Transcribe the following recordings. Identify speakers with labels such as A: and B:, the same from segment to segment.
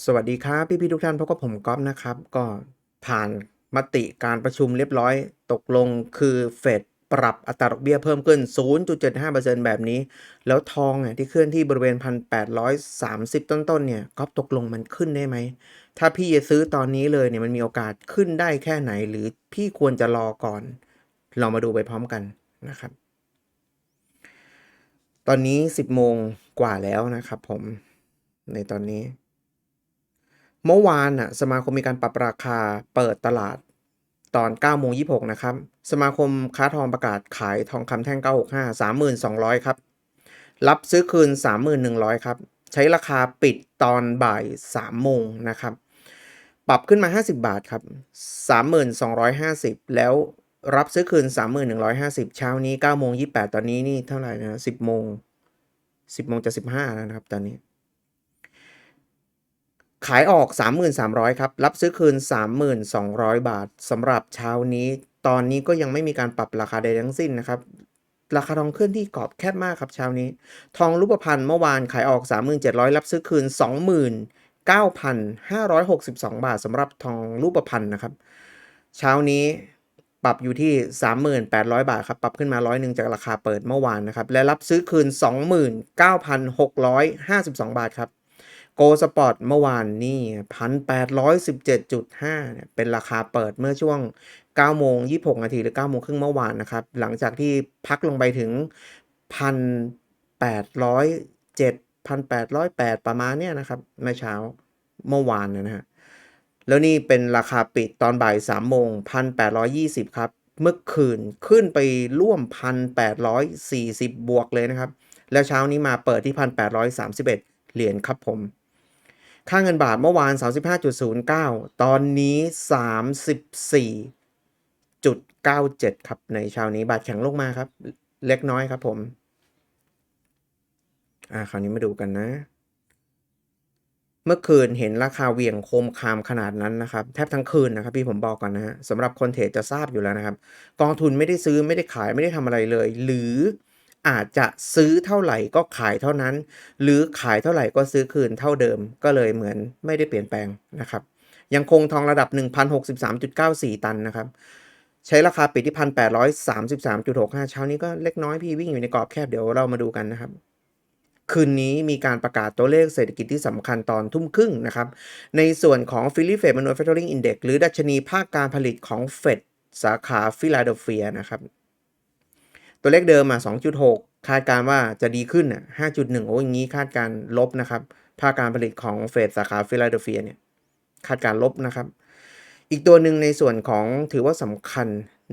A: สวัสดีครับพี่ๆทุกท่านพบกับผมก๊อฟนะครับ ก็ผ่านมติการประชุมเรียบร้อย ตกลงคือเฟดปรับอัตราดอกเบี้ยเพิ่มขึ้น 0.75%แบบนี้ แล้วทองอะที่เคลื่อนที่บริเวณ 1,830 ต้นๆเนี่ยก๊อฟตกลงมันขึ้นได้ไหม ถ้าพี่จะซื้อตอนนี้เลยเนี่ยมันมีโอกาสขึ้นได้แค่ไหน หรือพี่ควรจะรอก่อน เรามาดูไปพร้อมกันนะครับ ตอนนี้ 10 โมงกว่าแล้วนะครับผมในตอนนี้ เมื่อวานน่ะสมาคมมีการปรับราคาเปิดตลาดตอน9โมง26 นะครับ สมาคมค้าทองประกาศขายทองคำแท่ง 965 3,200 ครับ รับซื้อคืน 3,100 ครับ ใช้ราคาปิดตอนบ่าย 3 โมงนะครับ ปรับขึ้นมา 50 บาทครับ 3,250 แล้วรับซื้อคืน 3,150 เช้านี้9โมง28 ตอนนี้นี่เท่าไหร่นะ 10โมง10โมงจะ15 แล้วนะครับ ตอนนี้ ขายออก3,300 ครับ รับซื้อคืน 3,200 บาทสำหรับเช้านี้ ตอนนี้ก็ยังไม่มีการปรับราคาใดทั้งสิ้นนะครับ ราคาทองเคลื่อนที่กรอบแคบมากครับเช้านี้ ทองรูปพรรณเมื่อวานขายออก 3,700 รับซื้อคืน 29,562 บาทสำหรับทองรูปพรรณนะครับ เช้านี้ปรับอยู่ที่ 3,800 บาทครับ ปรับขึ้นมาร้อยหนึ่งจากราคาเปิดเมื่อวานนะครับ และรับซื้อคืน 29,652 บาทครับ โกสปอร์ตเมื่อวานนี่ 1,817.5เนี่ยเป็นราคาเปิดเมื่อช่วง 9 โมง 26 นาที หรือ 9 โมงครึ่งเมื่อวานนะครับ หลังจากที่พักลงไปถึง 1,807 1,808 ประมาณเนี้ยนะครับเมื่อเช้าเมื่อวานนะฮะแล้วนี่เป็นราคาปิดตอนบ่าย3โมง 1,820 ครับ เมื่อคืนขึ้นไปร่วม 1,840 บวกเลยนะครับ แล้วเช้านี้มาเปิดที่ 1,831 เหรียญครับผม ค่าเงินบาทเมื่อวาน 35.09 ตอนนี้ 34.97 ครับ ในเช้านี้บาทแข็งลงมาครับ เล็กน้อยครับผม อ่าคราวนี้มาดูกันนะ เมื่อคืนเห็นราคาเวียงโคมคามขนาดนั้นนะครับ แทบทั้งคืนนะครับพี่ผมบอกก่อนนะฮะสำหรับคนเทรดจะทราบอยู่แล้วนะครับ กองทุนไม่ได้ซื้อไม่ได้ขายไม่ได้ทำอะไรเลย หรือ อาจจะซื้อเท่าไหร่ก็ขายเท่านั้น หรือขายเท่าไหร่ก็ซื้อคืนเท่าเดิมก็เลยเหมือนไม่ได้เปลี่ยนแปลงนะครับยังคงทองระดับ 1,063.94 ตันนะครับ ใช้ราคาปิดที่ 1,833.65 เช้านี้ก็เล็กน้อยพี่วิ่งอยู่ในกรอบแคบเดี๋ยวเรามาดูกันนะครับ คืนนี้มีการประกาศตัวเลขเศรษฐกิจที่สำคัญตอนทุ่มครึ่งนะครับ ในส่วนของ Philly Fed Manufacturing Index หรือดัชนีภาคการผลิตของเฟดสาขาฟิลาเดลเฟียนะครับ ตัวเลขเดิมอะ2.6 คาดการว่าจะดีขึ้นอะ5.1 โอ้ยอย่างนี้คาดการลบนะครับภาคการผลิตของเฟดสาขาฟิลาเดลเฟียเนี่ยคาดการลบนะครับ อีกตัวหนึ่งในส่วนของถือว่าสำคัญ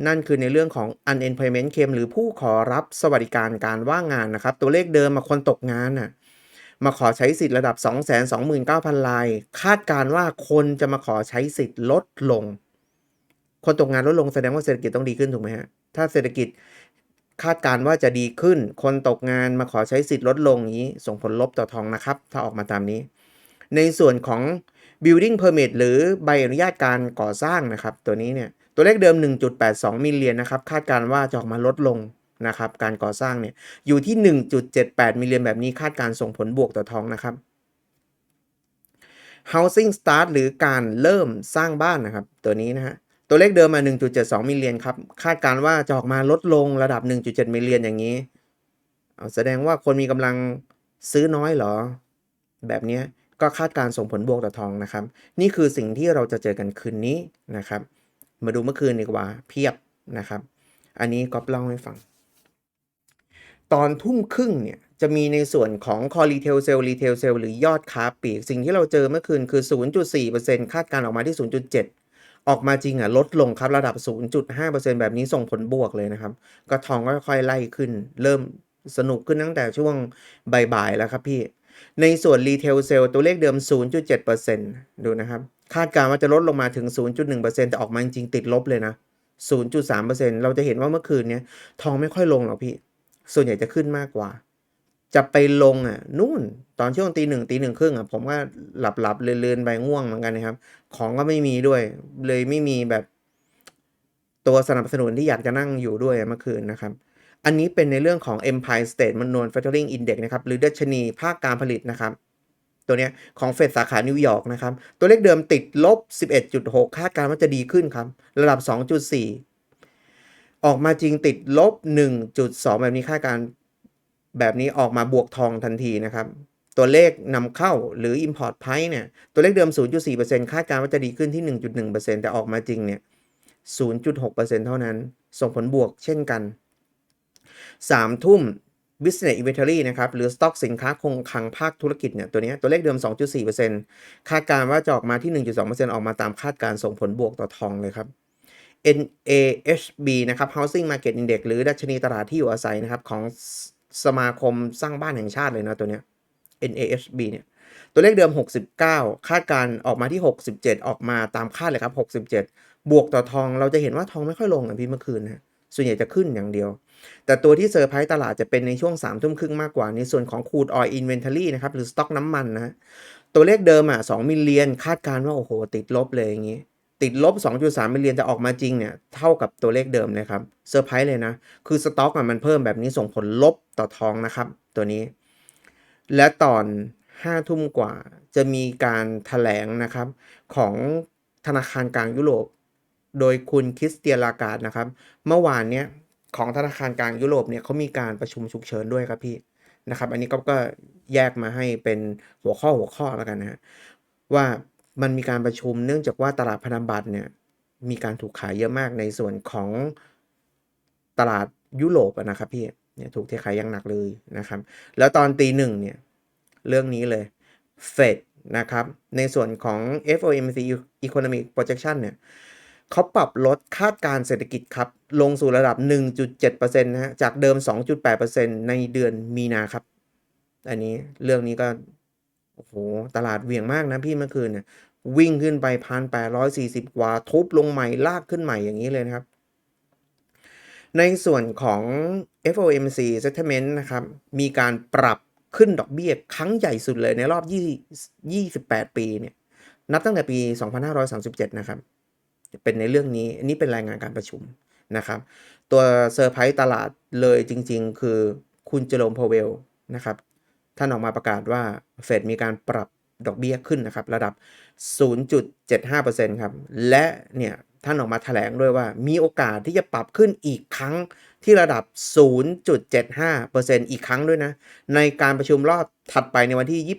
A: นั่นคือในเรื่องของ unemployment claim หรือผู้ขอรับสวัสดิการการว่างงานนะครับ ตัวเลขเดิมมาคนตกงานน่ะมาขอใช้สิทธิ์ระดับ 229,000 ราย คาดการว่าคนจะมาขอใช้สิทธิ์ลดลง คนตกงานลดลงแสดงว่าเศรษฐกิจต้องดีขึ้นถูกไหมฮะ ถ้าเศรษฐกิจ คาดการว่าจะดีขึ้น คนตกงานมาขอใช้สิทธิ์ลดลงนี้ ส่งผลลบต่อทองนะครับ ถ้าออกมาตามนี้ ในส่วนของ building permit หรือใบอนุญาตการก่อสร้างนะครับ ตัวนี้เนี่ย ตัวเลขเดิม 1.82 มิลเลียนนะครับ คาดการว่าจะออกมาลดลงนะครับ การก่อสร้างเนี่ย อยู่ที่ 1.78 มิลเลียนแบบนี้คาดการส่งผลบวกต่อทองนะครับ housing start หรือการเริ่มสร้างบ้านนะครับ ตัวนี้นะฮะ ตัวเลขเดิมมา 1.72 มิลเลียนครับ คาดการว่าจะออกมาลดลงระดับ 1.7 มิลเลียนอย่างนี้ เอาแสดงว่าคนมีกำลังซื้อน้อยเหรอ แบบนี้ก็คาดการส่งผลบวกต่อทองนะครับ นี่คือสิ่งที่เราจะเจอกันคืนนี้นะครับ มาดูเมื่อคืนดีกว่าเพียบนะครับ อันนี้ก็เล่าให้ฟัง ตอนทุ่มครึ่งเนี่ยจะมีในส่วนของ Core Retail Sale Retail Sale หรือยอดค้าปลีก สิ่งที่เราเจอเมื่อคืนคือ 0.4%คาดการออกมาที่ 0.7 ออกมาจริงอะลดลงครับระดับ 0.5%แบบนี้ส่งผลบวกเลยนะครับ ก็ทองก็ค่อยๆไล่ขึ้น เริ่มสนุกขึ้นตั้งแต่ช่วงบ่ายๆแล้วครับพี่ ในส่วน Retail Sale ตัวเลขเดิม 0.7%ดูนะครับ คาดการณ์ว่าจะลดลงมาถึง 0.1%แต่ออกมาจริงๆติดลบเลยนะ 0.3%เราจะเห็นว่าเมื่อคืนนี้ทองไม่ค่อยลงหรอกพี่ ส่วนใหญ่จะขึ้นมากกว่า จะไปลงอะนู่นตอนช่วงตีหนึ่งตีหนึ่งครึ่งอะผมก็หลับหลับเลือนๆไปง่วงเหมือนกันนะครับ ของก็ไม่มีด้วย เลยไม่มีแบบ ตัวสนับสนุนที่อยากจะนั่งอยู่ด้วยเมื่อคืนนะครับ อันนี้เป็นในเรื่องของ Empire State Manufacturing Index นะครับ หรือดัชนีภาคการผลิตนะครับ ตัวเนี้ยของเฟดสาขานิวยอร์กนะครับ ตัวเลขเดิมติดลบ 11.6 คาดการณ์ว่าจะดีขึ้นครับ ระดับ 2.4ออกมาจริงติดลบ 1.2 แบบนี้คาดการ แบบนี้ออกมาบวกทองทันทีนะครับ ตัวเลขนำเข้าหรือ Import Price เนี่ย ตัวเลขเดิม 0.4%คาดการณ์ว่าจะดีขึ้นที่ 1.1%แต่ออกมาจริงเนี่ย 0.6%เท่านั้น ส่งผลบวกเช่นกัน 3 ทุ่ม business inventory นะครับ หรือ stock สินค้าคงคลังภาคธุรกิจเนี่ย ตัวเนี้ยตัวเลขเดิม 2.4%คาดการณ์ว่าจะออกมาที่ 1.2%ออกมาตามคาดการณ์ส่งผลบวกต่อทองเลยครับ NAHB นะครับ Housing Market Index หรือดัชนีตลาดที่อยู่อาศัยนะครับของ สมาคมสร้างบ้านแห่งชาติเลยนะตัวเนี้ย NAHB เนี่ย ตัวเลขเดิม 69 คาดการออกมาที่ 67 ออกมาตามคาดเลยครับ 67 บวกต่อทองเราจะเห็นว่าทองไม่ค่อยลงอะพี่เมื่อคืนนะส่วนใหญ่จะขึ้นอย่างเดียว แต่ตัวที่เซอร์ไพรส์ตลาดจะเป็นในช่วง3ามทุ่มครึ่งมากกว่า ในส่วนของ crude oil inventory นะครับ หรือสต็อกน้ำมันนะ ตัวเลขเดิมอะ2มิลเลียน คาดการณ์ว่า โอ้โห ติดลบเลยอย่างงี้ ติดลบ 2.3 มิลเลียนแต่ออกมาจริงเนี่ยเท่ากับตัวเลขเดิมเลยครับเซอร์ไพรส์เลยนะ คือสต็อกมันเพิ่มแบบนี้ส่งผลลบต่อทองนะครับ ตัวนี้ และตอน 5 ทุ่มกว่าจะมีการถแถลงนะครับ ของธนาคารกลางยุโรป โดยคุณคริสเตียนลากาดนะครับ เมื่อวานเนี้ยของธนาคารกลางยุโรปเนี่ยเขามีการประชุมฉุกเฉินด้วยครับพี่นะครับ อันนี้ก็ก็แยกมาให้เป็นหัวข้อหัวข้อแล้วกันนะว่า มันมีการประชุมเนื่องจากว่าตลาดพันธบัตรเนี่ยมีการถูกขายเยอะมากในส่วนของตลาดยุโรปอะนะครับพี่เนี่ยถูกเทขายอย่างหนักเลยนะครับ แล้วตอนตีหนึ่งเนี่ยเรื่องนี้เลยเฟดนะครับ ในส่วนของ FOMC Economic Projection เนี่ยเขาปรับลดคาดการเศรษฐกิจครับ ลงสู่ระดับ 1.7%นะฮะจากเดิม 2.8%ในเดือนมีนาครับ อันนี้เรื่องนี้ก็ โอ้โห ตลาดเวียงมากนะพี่เมื่อคืนเนี่ย วิ่งขึ้นไป1,840กว่า ทุบลงใหม่ลากขึ้นใหม่อย่างนี้เลยนะครับ ในส่วนของ FOMC Settlement นะครับ มีการปรับขึ้นดอกเบี้ยครั้งใหญ่สุดเลยในรอบ 20 28 ปีเนี่ย นับตั้งแต่ปี 2537 นะครับ เป็นในเรื่องนี้ อันนี้เป็นรายงานการประชุมนะครับ ตัวเซอร์ไพรส์ตลาดเลยจริง ๆ คือคุณเจอโรมพาวเวลนะครับ ท่านออกมาประกาศว่าเฟดมีการปรับ ดอกเบี้ยขึ้นนะครับ ระดับ 0.75%ครับ และเนี่ยท่านออกมาแถลงด้วยว่ามีโอกาสที่จะปรับขึ้นอีกครั้งที่ระดับ 0.75%อีกครั้งด้วยนะ ในการประชุมรอบถัดไปในวันที่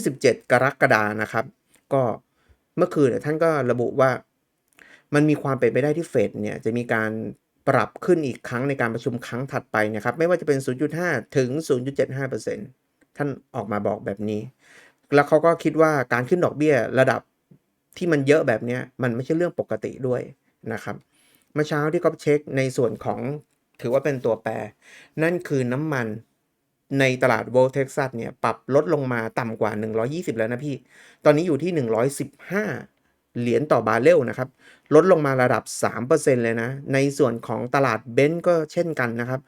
A: 26 27 กรกฎานะครับ ก็เมื่อคืนเนี่ยท่านก็ระบุว่า มันมีความเป็นไปได้ที่เฟดเนี่ยจะมีการปรับขึ้นอีกครั้งในการประชุมครั้งถัดไปนะครับ ไม่ว่าจะเป็น 0.5 ถึง 0.75%ท่านออกมาบอกแบบนี้ แล้วเขาก็คิดว่าการขึ้นดอกเบี้ยระดับที่มันเยอะแบบนี้มันไม่ใช่เรื่องปกติด้วยนะครับเมื่อเช้าที่ก็เช็คในส่วนของถือว่าเป็นตัวแปร นั่นคือน้ำมันในตลาดโวลเท็กซัสเนี่ยปรับลดลงมาต่ำกว่า 120 แล้วนะพี่ ตอนนี้อยู่ที่ 115 เหรียญต่อบาร์เรลนะครับ ลดลงมาระดับ 3%เลยนะ ในส่วนของตลาดเบนซ์ก็เช่นกันนะครับ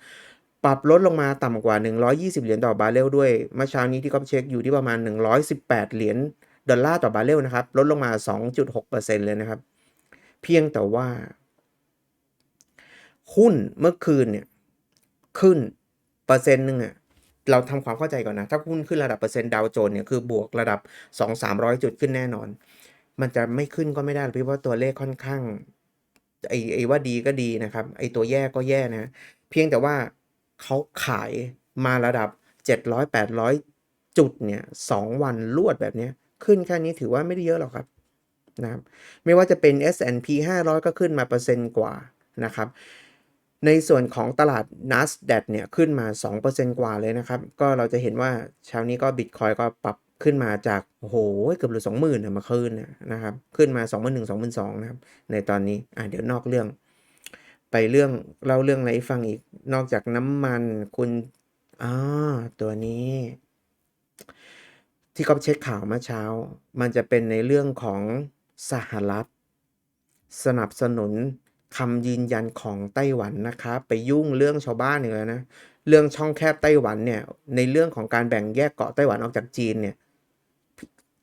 A: ปรับลดลงมาต่ำกว่า 120 เหรียญต่อบาร์เรลด้วยเมื่อเช้านี้ที่ก็เช็คอยู่ที่ประมาณ 118 เหรียญดอลลาร์ต่อบาร์เรลนะครับ ลดลงมา 2.6%เลยนะครับ เพียงแต่ว่าหุ้นเมื่อคืนเนี่ยขึ้นเปอร์เซ็นต์หนึ่งอะเราทำความเข้าใจก่อนนะ ถ้าหุ้นขึ้นระดับเปอร์เซ็นต์ดาวโจนส์เนี่ยคือบวกระดับ 2-300 จุดขึ้นแน่นอน มันจะไม่ขึ้นก็ไม่ได้เพราะว่าตัวเลขค่อนข้างไอ้ไอ้ว่าดีก็ดีนะครับ ไอ้ตัวแย่ก็แย่นะ เพียงแต่ว่า เขาขายมาระดับ 700-800 จุดเนี่ยสองวันรวดแบบนี้ขึ้นแค่นี้ถือว่าไม่ได้เยอะหรอกครับนะครับไม่ว่าจะเป็น S&P 500 ก็ขึ้นมาเปอร์เซ็นต์กว่านะครับในส่วนของตลาด NASDAQ เนี่ยขึ้นมา 2%กว่าเลยนะครับ ก็เราจะเห็นว่าเช้านี้ก็ Bitcoin ก็ปรับขึ้นมาจาก โอ้โห เกือบหรือ20,000นะมาคืนนะครับ ขึ้นมา 21,000 22,000นะครับ ในตอนนี้อะเดี๋ยวนอกเรื่อง ไปเรื่องเล่าเรื่องอะไรฟังอีก นอกจากน้ำมันคุณอ่าตัวนี้ ที่เขาเช็คข่าวเมื่อเช้า มันจะเป็นในเรื่องของสหรัฐ สนับสนุนคำยืนยันของไต้หวันนะครับไปยุ่งเรื่องชาวบ้านอีกแล้วนะเรื่องช่องแคบไต้หวันเนี่ย ในเรื่องของการแบ่งแยกเกาะไต้หวันออกจากจีนเนี่ย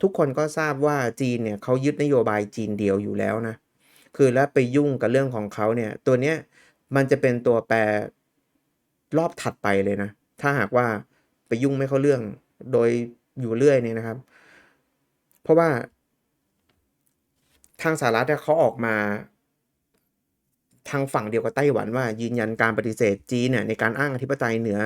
A: ทุกคนก็ทราบว่าจีนเนี่ยเขายึดนโยบายจีนเดียวอยู่แล้วนะ คือแล้วไปยุ่งกับเรื่องของเขาเนี่ย ตัวเนี้ยมันจะเป็นตัวแปรรอบถัดไปเลยนะ ถ้าหากว่าไปยุ่งไม่เข้าเรื่องโดยอยู่เรื่อยเนี่ยนะครับ เพราะว่า ทางสหรัฐเขาออกมา ทางฝั่งเดียวกับไต้หวันว่ายืนยันการปฏิเสธจีนเนี่ยในการอ้างอธิปไตยเหนือ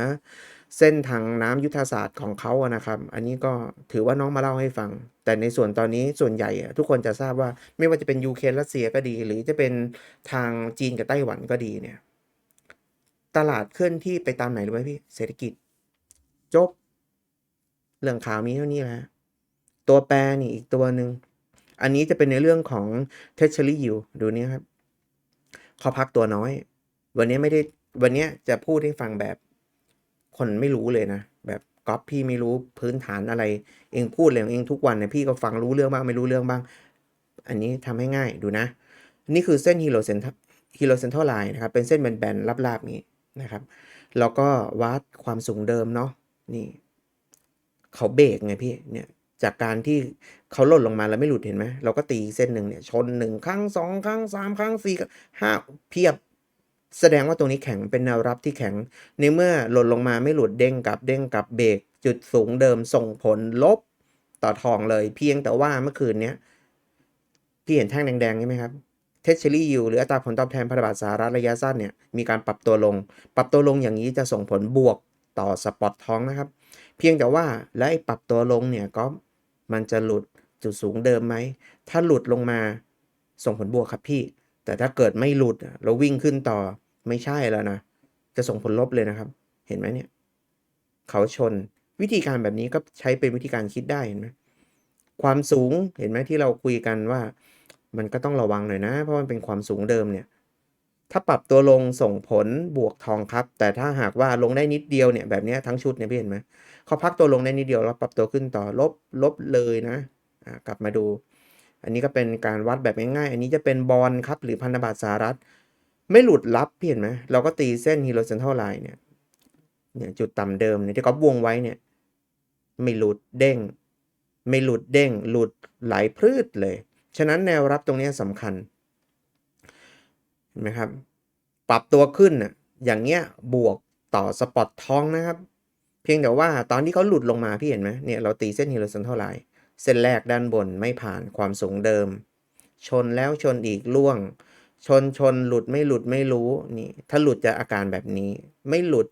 A: เส้นทางน้ำยุทธศาสตร์ของเขาอะนะครับ อันนี้ก็ถือว่าน้องมาเล่าให้ฟัง แต่ในส่วนตอนนี้ส่วนใหญ่อะทุกคนจะทราบว่าไม่ว่าจะเป็นยูเครนรัสเซียก็ดี หรือจะเป็นทางจีนกับไต้หวันก็ดีเนี่ยตลาดเคลื่อนที่ไปตามไหนรู้ไหมพี่เศรษฐกิจ จบ เรื่องข่าวมีเท่านี้แหละตัวแปรนี่อีกตัวหนึ่งอันนี้จะเป็นในเรื่องของ Treasury Yield ดูนี่ครับเขาพักตัวน้อย วันนี้ไม่ได้วันนี้จะพูดให้ฟังแบบ คนไม่รู้เลยนะ แบบก๊อฟพี่ไม่รู้พื้นฐานอะไร เองพูดอะไรของเองทุกวันเนี่ยพี่ก็ฟังรู้เรื่องบ้างไม่รู้เรื่องบ้าง อันนี้ทำให้ง่ายดูนะ นี่คือเส้น Hero Center Hero Central Line นะครับ เป็นเส้นแบนๆราบๆนี้นะครับ แล้วก็วัดความสูงเดิมเนาะนี่ เขาเบรกไงพี่เนี่ยจากการที่เขาหล่นลงมาแล้วไม่หลุดเห็นไหมเราก็ตีเส้นหนึ่งเนี่ยชน1ครั้ง2ครั้ง3ครั้ง4ครั้ง5เพียบ แสดงว่าตรงนี้แข็งเป็นแนวรับที่แข็ง ในเมื่อหล่นลงมาไม่หลุดเด้งกลับเด้งกลับเบรกจุดสูงเดิมส่งผลลบต่อทองเลยเพียงแต่ว่าเมื่อคืนเนี้ยพี่เห็นแท่งแดงๆใช่ไหมครับ Treasury Yield หรืออัตราผลตอบแทนพันธบัตรสหรัฐระยะสั้นเนี่ยมีการปรับตัวลง ปรับตัวลงอย่างนี้จะส่งผลบวกต่อสปอตทองนะครับ เพียงแต่ว่าแล้วไอ้ปรับตัวลงเนี่ยก๊อฟมันจะหลุดจุดสูงเดิมไหมถ้าหลุดลงมาส่งผลบวกครับพี่ แต่ถ้าเกิดไม่หลุดอะแล้ววิ่งขึ้นต่อไม่ใช่แล้วนะ จะส่งผลลบเลยนะครับ เห็นไหมเนี่ย เขาชนวิธีการแบบนี้ก็ใช้เป็นวิธีการคิดได้เห็นไหมความสูงเห็นไหมที่เราคุยกันว่า มันก็ต้องระวังหน่อยนะ เพราะมันเป็นความสูงเดิมเนี่ย ถ้าปรับตัวลงส่งผลบวกทองครับ แต่ถ้าหากว่าลงได้นิดเดียวเนี่ยแบบนี้ทั้งชุดเนี่ยพี่เห็นไหมเขาพักตัวลงได้นิดเดียวแล้วปรับตัวขึ้นต่อลบลบเลยนะกลับมาดู อันนี้ก็เป็นการวัดแบบง่ายๆ อันนี้จะเป็นบอลครับหรือพันธบัตรสหรัฐ ไม่หลุดรับพี่เห็นไหมเราก็ตีเส้น horizontal line เนี่ยเนี่ยจุดต่ำเดิมเนี่ยที่เขาวงไว้เนี่ยไม่หลุดเด้ง ไม่หลุดเด้ง หลุดไหลพรืดเลย ฉะนั้นแนวรับตรงนี้สำคัญเห็นไหมครับ ปรับตัวขึ้นน่ะอย่างเงี้ยบวกต่อสปอตทองนะครับ เพียงแต่ว่าตอนที่เขาหลุดลงมาพี่เห็นไหมเนี่ยเราตีเส้น horizontal line เส้นแรกด้านบนไม่ผ่านความสูงเดิม ชนแล้วชนอีกล่วง ชนชนหลุดไม่หลุดไม่รู้นี่ถ้าหลุดจะอาการแบบนี้ ไม่หลุด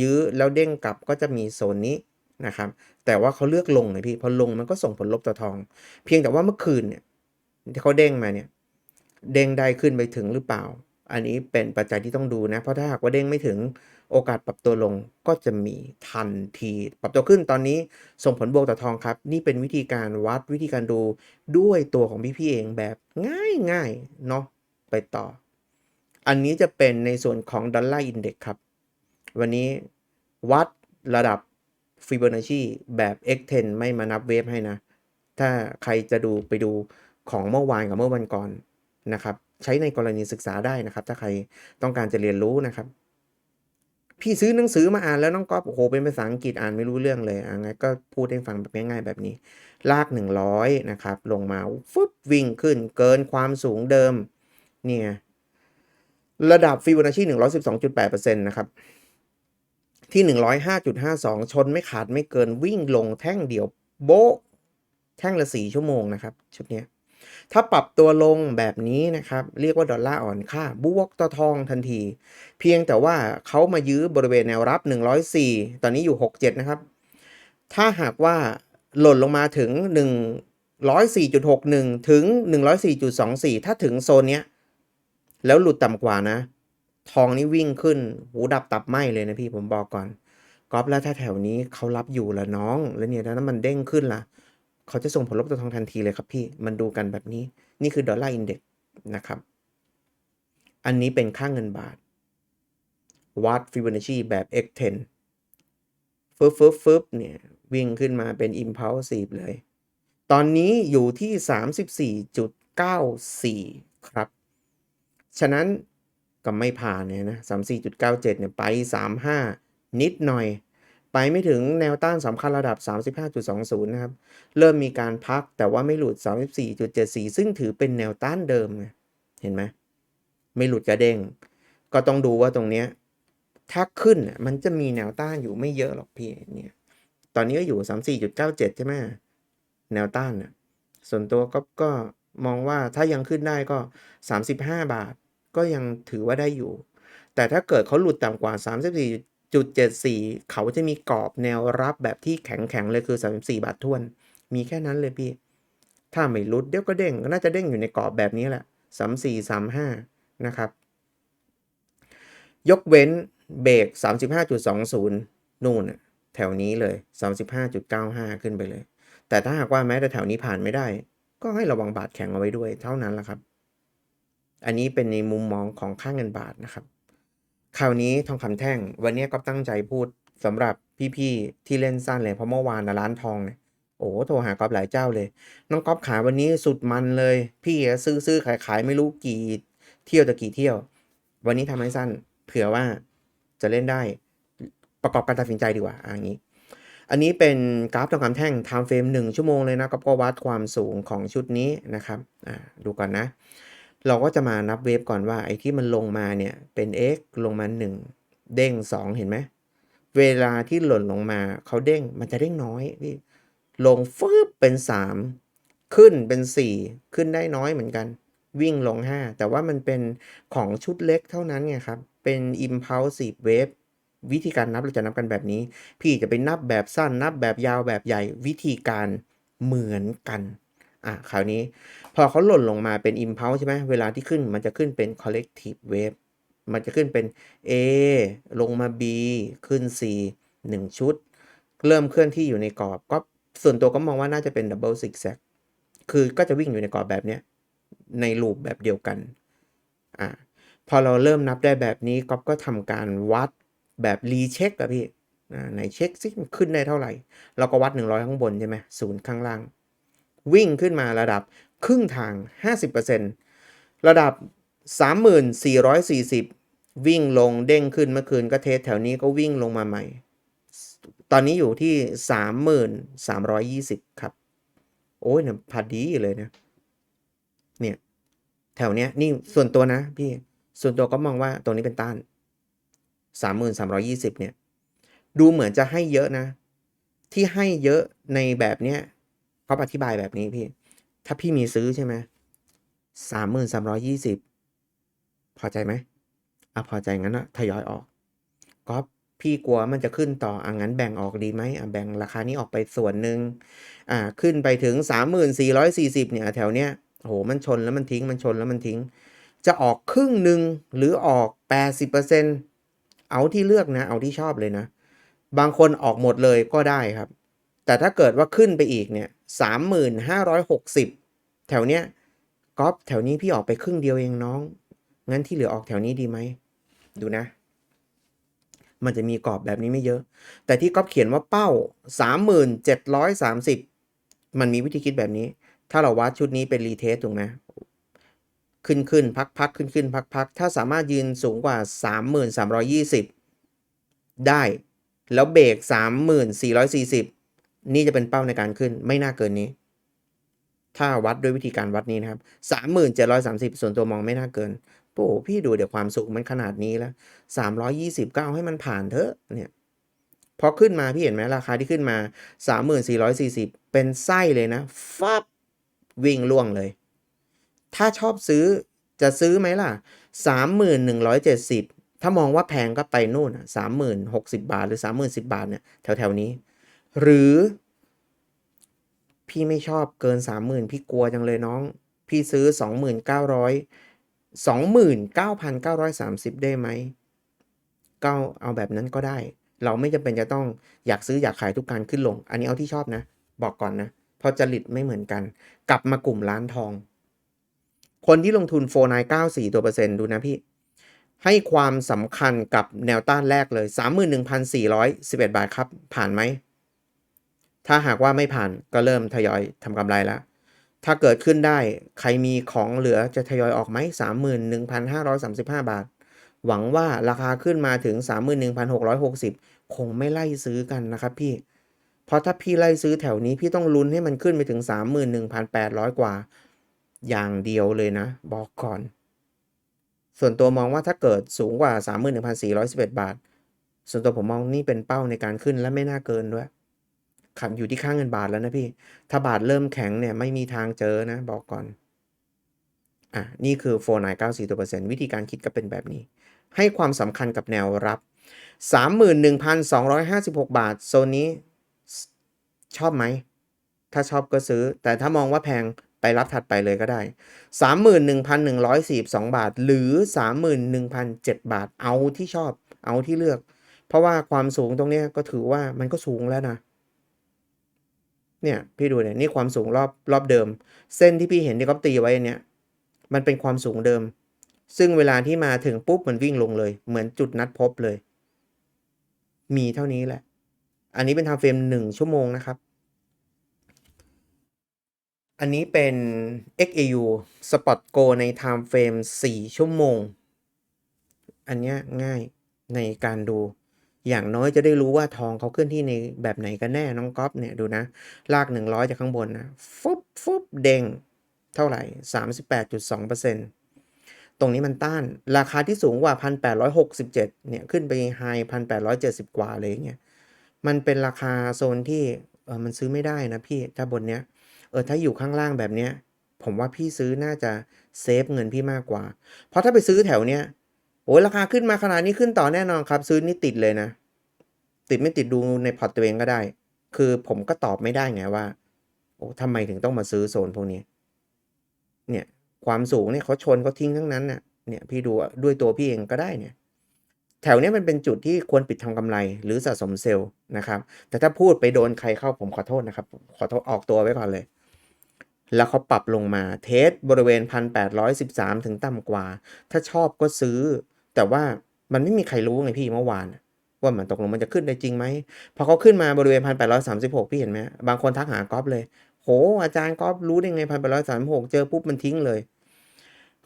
A: ยื้อแล้วเด้งกลับก็จะมีโซนนี้นะครับแต่ว่าเขาเลือกลงไงพี่พอลงมันก็ส่งผลลบต่อทอง เพียงแต่ว่าเมื่อคืนเนี่ยที่เขาเด้งมาเนี่ยเด้งได้ขึ้นไปถึงหรือเปล่า อันนี้เป็นปัจจัยที่ต้องดูนะ เพราะถ้าหากว่าเด้งไม่ถึง โอกาสปรับตัวลงก็จะมีทันที ปรับตัวขึ้นตอนนี้ส่งผลบวกต่อทองครับ นี่เป็นวิธีการวัดวิธีการดูด้วยตัวของพี่พี่เองแบบง่ายๆเนาะไปต่อ อันนี้จะเป็นในส่วนของดอลลาร์อินเด็กครับ วันนี้วัดระดับฟิโบนัชชีแบบ X10 ไม่มานับเวฟให้นะ ถ้าใครจะดูไปดูของเมื่อวานกับเมื่อวันก่อนนะครับ ใช้ในกรณีศึกษาได้นะครับ ถ้าใครต้องการจะเรียนรู้นะครับ พี่ซื้อหนังสือมาอ่านแล้วน้องก๊อฟโอ้โหเป็นภาษาอังกฤษอ่านไม่รู้เรื่องเลยอะงั้นก็พูดให้ฟังแบบง่ายๆแบบนี้ ลาก 100 นะครับ ลงมาฟึบวิ่งขึ้นเกินความสูงเดิม เนี่ย ระดับฟิโบนัชชี112.8%นะครับ ที่ 105.52 ชนไม่ขาดไม่เกินวิ่งลงแท่งเดียวโบแท่งละ 4 ชั่วโมงนะครับ ชุดเนี้ย ถ้าปรับตัวลงแบบนี้นะครับ เรียกว่าดอลลาร์อ่อนค่า บวกต่อทองทันที เพียงแต่ว่าเขามายื้อบริเวณแนวรับ 104 ตอนนี้อยู่ 67 นะครับ ถ้าหากว่าหล่นลงมาถึง 104.61 ถึง 104.24 ถ้าถึงโซนเนี้ย แล้วหลุดต่ำกว่านะ ทองนี่วิ่งขึ้น หูดับตับไหมเลยนะพี่ผมบอกก่อนกอฟแล้วถ้าแถวนี้เขารับอยู่ละน้อง แล้วเนี่ยถ้ามันเด้งขึ้นล่ะ เขาจะส่งผลลบต่อทองทันทีเลยครับพี่ มันดูกันแบบนี้ นี่คือดอลลาร์อินเด็กซ์นะครับ อันนี้เป็นค่าเงินบาท วัดฟิโบนัชชีแบบ X10 ฟึบฟึบฟึบเนี่ย วิ่งขึ้นมาเป็น impulsive เลย ตอนนี้อยู่ที่ 34.94 ครับ ฉะนั้นก็ไม่ผ่านเนี่ยนะ 34.97 เนี่ย ไป 35 นิดหน่อย ไปไม่ถึงแนวต้านสำคัญระดับ 35.20 นะครับ เริ่มมีการพักแต่ว่าไม่หลุด 34.74 ซึ่งถือเป็นแนวต้านเดิม เห็นไหม ไม่หลุดกระเด้ง ก็ต้องดูว่าตรงเนี้ย ถ้าขึ้นมันจะมีแนวต้านอยู่ไม่เยอะหรอกพี่เนี่ย ตอนนี้ก็อยู่ 34.97 ใช่ไหม แนวต้านน่ะส่วนตัวก็ก็มองว่าถ้ายังขึ้นได้ก็ 35 บาท ก็ยังถือว่าได้อยู่ แต่ถ้าเกิดเขาหลุดต่ำกว่า 34.74เขาจะมีกรอบแนวรับแบบที่แข็งๆเลยคือ 34 บาททวน มีแค่นั้นเลยพี่ ถ้าไม่หลุดเดี๋ยวก็เด้งน่าจะเด้งอยู่ในกรอบแบบนี้แหละ 34 35 นะครับ ยกเว้นเบรก35.20 นู่นน่ะแถวนี้เลย 35.95 ขึ้นไปเลย แต่ถ้าหากว่าแม้แต่แถวนี้ผ่านไม่ได้ ก็ให้ระวังบาทแข็งเอาไว้ด้วยเท่านั้นแหละครับ อันนี้เป็นในมุมมองของค่าเงินบาทนะครับ คราวนี้ทองคำแท่ง วันนี้ก็ตั้งใจพูดสำหรับพี่ๆที่เล่นสั้นเลยเพราะเมื่อวานนะร้านทองเนี่ยโอ้โทรหาก๊อฟหลายเจ้าเลย น้องก๊อฟขายวันนี้สุดมันเลย พี่ซื้อซื้อขายขายไม่รู้กี่เที่ยวแต่กี่เที่ยว วันนี้ทำให้สั้น เผื่อว่าจะเล่นได้ประกอบการตัดสินใจดีกว่าอย่างนี้ อันนี้เป็นกราฟทองคำแท่ง time frame 1ชั่วโมงเลยนะก็วัดความสูงของชุดนี้นะครับดูก่อนนะ เราก็จะมานับเวฟก่อนว่าไอ้ที่มันลงมาเนี่ยเป็น x ลงมา 1 เด้ง 2 เห็นไหม เวลาที่หล่นลงมาเขาเด้งมันจะเด้งน้อยพี่ลงฟึบเป็น 3 ขึ้นเป็น 4 ขึ้นได้น้อยเหมือนกัน วิ่งลง 5 แต่ว่ามันเป็นของชุดเล็กเท่านั้นไงครับ เป็น impulsive wave วิธีการนับเราจะนับกันแบบนี้ พี่จะไปนับแบบสั้นนับแบบยาวแบบใหญ่วิธีการเหมือนกัน อะคราวนี้ พอเขาหล่นลงมาเป็น impulse ใช่ไหมเวลาที่ขึ้นมันจะขึ้นเป็น collective wave มันจะขึ้นเป็น A ลงมา B ขึ้น C 1 ชุด เริ่มเคลื่อนที่อยู่ในกรอบก็ส่วนตัวก็มองว่าน่าจะเป็น double zigzag คือก็จะวิ่งอยู่ในกรอบแบบเนี้ยในลูปแบบเดียวกันอะพอเราเริ่มนับได้แบบนี้ก๊อฟก็ทำการวัดแบบรีเช็คอะพี่ไหนเช็คซิมขึ้นได้เท่าไหร่ เราก็วัด 100 ข้างบนใช่ไหมศูนย์ข้างล่าง วิ่งขึ้นมาระดับ ครึ่งทาง 50%ระดับ 3440 วิ่งลงเด้งขึ้นเมื่อคืนก็เทสแถวนี้ก็วิ่งลงมาใหม่ ตอนนี้อยู่ที่ 3320 ครับ โอ้ยเนี่ยพัดดีเลยนะ เนี่ย แถวเนี้ยนี่ส่วนตัวนะพี่ ส่วนตัวก็มองว่าตรงนี้เป็นต้าน 3320 เนี่ย ดูเหมือนจะให้เยอะนะ ที่ให้เยอะในแบบเนี้ยเขาอธิบายแบบนี้พี่ ถ้าพี่มีซื้อใช่ไหมสามหมื่นสามร้อยี่สิบพอใจไหมอะพอใจงั้นอะทยอยออกก็พี่กลัวมันจะขึ้นต่ออะงั้นแบ่งออกดีไหมอะแบ่งราคานี้ออกไปส่วนหนึ่งอ่าขึ้นไปถึงสามหมื่นสี่ร้อยสี่สิบเนี่ยแถวเนี้ยโหมันชนแล้วมันทิ้งมันชนแล้วมันทิ้ง จะออกครึ่งหนึ่งหรือออกแปดสิบเปอร์เซ็นเอาที่เลือกนะ เอาที่ชอบเลยนะ บางคนออกหมดเลยก็ได้ครับ แต่ถ้าเกิดว่าขึ้นไปอีกเนี่ย สามหมื่นห้าร้อยหกสิบแถวเนี้ยก๊อฟแถวนี้พี่ออกไปครึ่งเดียวเองน้อง งั้นที่เหลือออกแถวนี้ดีไหม ดูนะ มันจะมีกรอบแบบนี้ไม่เยอะ แต่ที่ก๊อฟเขียนว่าเป้าสามหมื่นเจ็ดร้อยสามสิบมันมีวิธีคิดแบบนี้ ถ้าเราวัดชุดนี้เป็นรีเทสถูกไหมขึ้นขึ้นพักพักขึ้นขึ้นพักพักถ้าสามารถยืนสูงกว่าสามหมื่นสามร้อยี่สิบได้ แล้วเบรกสามหมื่ นี่จะเป็นเป้าในการขึ้นไม่น่าเกินนี้ ถ้าวัดด้วยวิธีการวัดนี้นะครับสามหมื่นเจ็ดร้อยสามสิบส่วนตัวมองไม่น่าเกินโอ้พี่ดูเดี๋ยวความสูงมันขนาดนี้แล้วสามร้อยี่สิบก็เอาให้มันผ่านเถอะเนี่ยพอขึ้นมาพี่เห็นไหมราคาที่ขึ้นมาสามหมื่นสี่ร้อยสี่สิบเป็นไส้เลยนะฟับวิ่งล่วงเลย ถ้าชอบซื้อจะซื้อไหมล่ะสามหมื่นหนึ่งร้อยเจ็ดสิบถ้ามองว่าแพงก็ไปนู่นสามหมื่นหกสิบาทหรือสามหมื่นสิบาทเนี่ยแถวแถวนี้ หรือ พี่ไม่ชอบเกินสามหมื่นพี่กลัวจังเลยน้อง พี่ซื้อสองหมื่นเก้าร้อยสองหมื่นเก้าพันเก้าร้อยสามสิบได้ไหมก็เอาแบบนั้นก็ได้ เราไม่จำเป็นจะต้องอยากซื้ออยากขายทุกการขึ้นลง อันนี้เอาที่ชอบนะ บอกก่อนนะ เพราะจริตไม่เหมือนกัน กลับมากลุ่มร้านทอง คนที่ลงทุนโฟนายเก้าสี่ตัวเปอร์เซ็นต์ดูนะพี่ให้ความสำคัญกับแนวต้านแรกเลย 31,411 บาทครับ ผ่านไหม ถ้าหากว่าไม่ผ่านก็เริ่มทยอยทำกำไรแล้วถ้าเกิดขึ้นได้ใครมีของเหลือจะทยอยออกไหม 31,535 บาท หวังว่าราคาขึ้นมาถึง 31,660 คงไม่ไล่ซื้อกันนะครับพี่ เพราะถ้าพี่ไล่ซื้อแถวนี้พี่ต้องลุ้นให้มันขึ้นไปถึง 31,800 กว่า อย่างเดียวเลยนะ บอกก่อน ส่วนตัวมองว่าถ้าเกิดสูงกว่า 31,411 บาท ส่วนตัวผมมองนี่เป็นเป้าในการขึ้นและไม่น่าเกินด้วย ครับอยู่ที่ค่างเงินบาทแล้วนะพี่ ถ้าบาทเริ่มแข็งเนี่ยไม่มีทางเจอนะบอกก่อน อะนี่คือ 4994ตัวเปอร์เซ็นต์วิธีการคิดก็เป็นแบบนี้ ให้ความสำคัญกับแนวรับ 31,256 บาท โซนนี้ชอบไหม ถ้าชอบก็ซื้อ แต่ถ้ามองว่าแพงไปรับถัดไปเลยก็ได้ 31,142 บาท หรือ 31,007 บาท เอาที่ชอบ เอาที่เลือก เพราะว่าความสูงตรงนี้ก็ถือว่ามันก็สูงแล้วนะ เนี่ยพี่ดูเนี่ยนี่ความสูงรอบรอบเดิม เส้นที่พี่เห็นที่ก๊อฟตีไว้เนี้ยมันเป็นความสูงเดิม ซึ่งเวลาที่มาถึงปุ๊บมันวิ่งลงเลย เหมือนจุดนัดพบเลย มีเท่านี้แหละ อันนี้เป็น time frame 1ชั่วโมงนะครับ อันนี้เป็น XAU Spot Go ใน time frame 4 ชั่วโมง อันเนี้ยง่ายในการดู อย่างน้อยจะได้รู้ว่าทองเขาเคลื่อนที่ในแบบไหนกันแน่น้องก๊อฟเนี่ยดูนะ ลาก 100 จากข้างบนนะ ฟุบฟุบเด้งเท่าไหร่ 38.2%ตรงนี้มันต้าน ราคาที่สูงกว่า 1,867 เนี่ย ขึ้นไปไฮ1,870 กว่าเลยอย่างเงี้ยมันเป็นราคาโซนที่เออมันซื้อไม่ได้นะพี่ถ้าบนเนี้ยเออถ้าอยู่ข้างล่างแบบเนี้ยผมว่าพี่ซื้อน่าจะเซฟเงินพี่มากกว่า เพราะถ้าไปซื้อแถวเนี้ย โอ้ยราคาขึ้นมาขนาดนี้ขึ้นต่อแน่นอนครับ ซื้อนี่ติดเลยนะ ติดไม่ติดดูในพอร์ตตัวเองก็ได้ คือผมก็ตอบไม่ได้ไงว่า โอ้ทำไมถึงต้องมาซื้อโซนพวกนี้ เนี่ย ความสูงเนี่ยเขาชนเขาทิ้งทั้งนั้นน่ะ เนี่ยพี่ดูด้วยตัวพี่เองก็ได้เนี่ย แถวนี้มันเป็นจุดที่ควรปิดทำกำไร หรือสะสมเซลล์นะครับ แต่ถ้าพูดไปโดนใครเข้าผมขอโทษนะครับ ขอโทษออกตัวไว้ก่อนเลยแล้วเขาปรับลงมาเทสบริเวณ 1,813 ถึงต่ำกว่า ถ้าชอบก็ซื้อ แต่ว่ามันไม่มีใครรู้ไงพี่เมื่อวานน่ะว่ามันตกลงมันจะขึ้นได้จริงไหมพอเขาขึ้นมาบริเวณ1,836พี่เห็นไหมบางคนทักหากอฟเลยโหอาจารย์กอฟรู้ได้ไง1,836เจอปุ๊บมันทิ้งเลย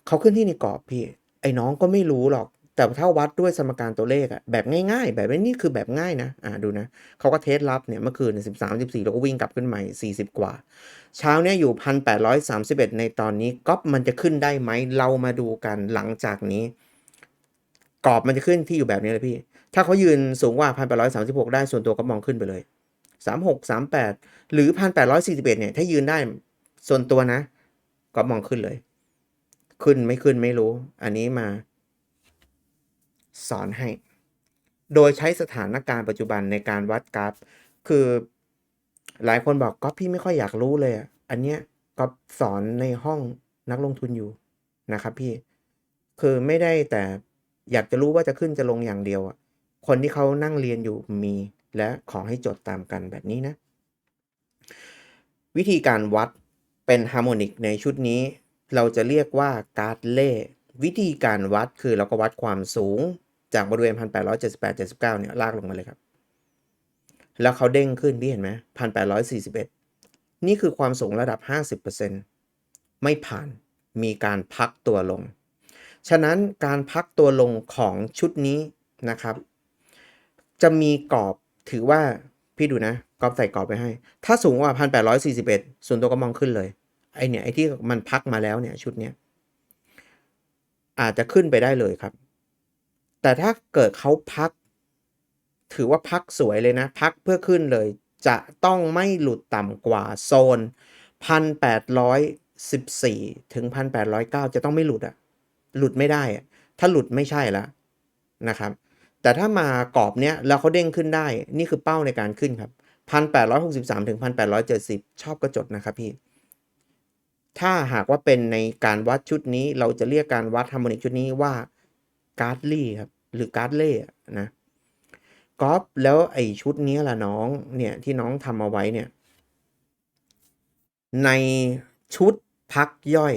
A: เขาขึ้นที่ในกรอบพี่ ไอ้น้องก็ไม่รู้หรอก แต่ถ้าวัดด้วยสมการตัวเลขอะแบบง่าย ๆ แบบนี้คือแบบง่ายนะอ่าดูนะเขาก็เทสรับเนี่ยเมื่อคืน13 14แล้วก็วิ่งกลับขึ้นใหม่40กว่า เช้าเนี่ยอยู่1,831ในตอนนี้ก๊อปมันจะขึ้นได้ไหมเรามาดูกันหลังจากนี้ กรอบมันจะขึ้นที่อยู่แบบนี้เลยพี่ ถ้าเขายืนสูงกว่า1,836ได้ส่วนตัวก็มองขึ้นไปเลย36 38หรือ1,841เอ็ดเนี่ย ถ้ายืนได้ส่วนตัวนะ ก็มองขึ้นเลย ขึ้นไม่ขึ้นไม่รู้ อันนี้มา สอนให้ โดยใช้สถานการณ์ปัจจุบันในการวัดกราฟ คือหลายคนบอกก๊อฟพี่ไม่ค่อยอยากรู้เลยอะอันเนี้ยก๊อฟสอนในห้องนักลงทุนอยู่นะครับพี่ คือไม่ได้แต่ อยากจะรู้ว่าจะขึ้นจะลงอย่างเดียวอะคนที่เขานั่งเรียนอยู่มีและขอให้จดตามกันแบบนี้นะ วิธีการวัดเป็นฮาร์โมนิกในชุดนี้ เราจะเรียกว่าการ์ดเล่วิธีการวัดคือเราก็วัดความสูงจากบริเวณ 1,878 79เนี่ยลากลงมาเลยครับ แล้วเขาเด้งขึ้นพี่เห็นไหม1,841 นี่คือความสูงระดับ 50%ไม่ผ่านมีการพักตัวลง ฉะนั้นการพักตัวลงของชุดนี้นะครับ จะมีกรอบถือว่าพี่ดูนะกรอบใส่กรอบไปให้ ถ้าสูงกว่า 1,841 ส่วนตัวก็มองขึ้นเลย ไอเนี่ยไอที่มันพักมาแล้วเนี่ยชุดเนี้ยอาจจะขึ้นไปได้เลยครับ แต่ถ้าเกิดเขาพัก ถือว่าพักสวยเลยนะ พักเพื่อขึ้นเลย จะต้องไม่หลุดต่ำกว่าโซน 1,814 ถึง 1,809 จะต้องไม่หลุดอะ หลุดไม่ได้ ถ้าหลุดไม่ใช่แล้วนะครับ แต่ถ้ามากรอบเนี้ยแล้วเขาเด้งขึ้นได้ นี่คือเป้าในการขึ้นครับ1,863ถึง1,870ชอบก็จดนะครับพี่ ถ้าหากว่าเป็นในการวัดชุดนี้เราจะเรียกการวัดฮาร์โมนิกชุดนี้ว่าการ์ดลี่ครับหรือการ์ดเล่นะกอฟแล้วไอชุดนี้ล่ะน้องเนี่ยที่น้องทำเอาไว้เนี่ยในชุดพักย่อย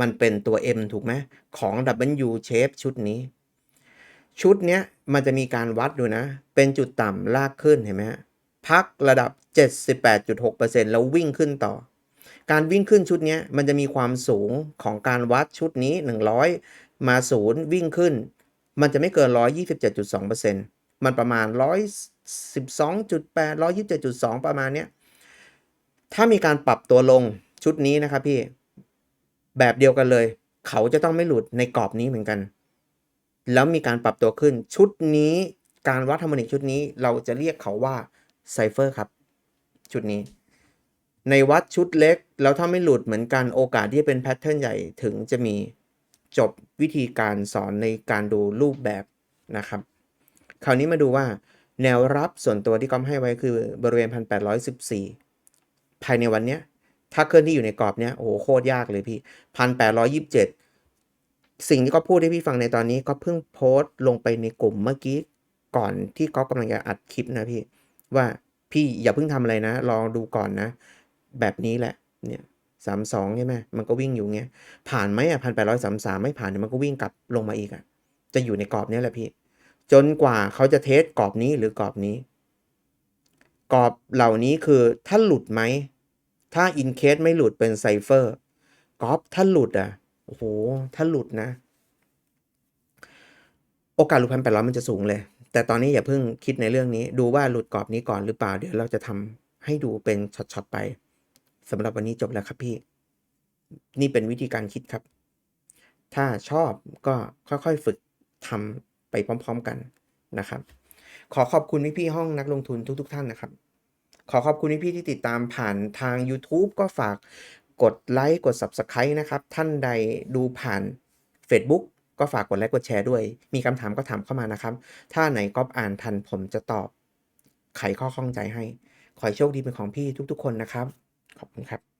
A: มันเป็นตัว M ถูกไหมของ W shape ชุดนี้ ชุดเนี้ยมันจะมีการวัดดูนะ เป็นจุดต่ำลากขึ้นเห็นไหมฮะพักระดับ 78.6%แล้ววิ่งขึ้นต่อ การวิ่งขึ้นชุดนี้มันจะมีความสูงของการวัดชุดนี้ 100 มาศูนย์วิ่งขึ้น มันจะไม่เกิน 127.2%มันประมาณ 112.8 127.2 ประมาณเนี้ย ถ้ามีการปรับตัวลงชุดนี้นะครับพี่ แบบเดียวกันเลย เขาจะต้องไม่หลุดในกรอบนี้เหมือนกัน แล้วมีการปรับตัวขึ้น ชุดนี้การวัดฮาร์โมนิกชุดนี้เราจะเรียกเขาว่าไซเฟอร์ครับ ชุดนี้ ในวัดชุดเล็ก แล้วถ้าไม่หลุดเหมือนกันโอกาสที่จะเป็นแพทเทิร์นใหญ่ถึงจะมีจบวิธีการสอนในการดูรูปแบบนะครับ คราวนี้มาดูว่า แนวรับส่วนตัวที่ก๊อฟให้ไว้คือบริเวณ 1,814 ภายในวันเนี้ย ถ้าเคลื่อนที่อยู่ในกรอบเนี้ยโอ้โหโคตรยากเลยพี่1,827สิ่งที่ก๊อฟพูดให้พี่ฟังในตอนนี้ก็เพิ่งโพสต์ลงไปในกลุ่มเมื่อกี้ก่อนที่ก๊อฟกำลังจะอัดคลิปนะพี่ ว่าพี่อย่าเพิ่งทำอะไรนะลองดูก่อนนะ แบบนี้แหละเนี่ยสามสองใช่ไหมมันก็วิ่งอยู่เงี้ยผ่านไหมอะพันแปดร้อยสามสามไม่ผ่านเดี๋ยมันก็วิ่งกลับลงมาอีกอะจะอยู่ในกรอบเนี้ยแหละพี่ จนกว่าเขาจะเทสกรอบนี้หรือกรอบนี้ กรอบเหล่านี้คือถ้าหลุดไหม ถ้าอินเคสไม่หลุดเป็นไซเฟอร์กอบถ้าหลุดอะโอ้โหถ้าหลุดนะ โอกาสหลุดพันแปดร้อยมันจะสูงเลย แต่ตอนนี้อย่าเพิ่งคิดในเรื่องนี้ ดูว่าหลุดกรอบนี้ก่อนหรือเปล่า เดี๋ยวเราจะทำให้ดูเป็นช็อตๆไปสำหรับวันนี้จบแล้วครับพี่ นี่เป็นวิธีการคิดครับ ถ้าชอบก็ค่อยๆฝึกทำไปพร้อม ๆกันนะครับ ขอขอบคุณพี่ๆห้องนักลงทุนทุก ๆ ท่านนะครับ ขอขอบคุณพี่ๆที่ติดตามผ่านทาง YouTube ก็ฝากกดไลค์กด Subscribe นะครับ ท่านใดดูผ่าน Facebook ก็ฝากกดไลค์กดแชร์ด้วย มีคำถามก็ถามเข้ามานะครับ ถ้าไหนก๊อฟอ่านทันผมจะตอบไขข้อข้องใจให้ ขอให้โชคดีเป็นของพี่ทุกๆ คนนะครับ ขอบคุณครับ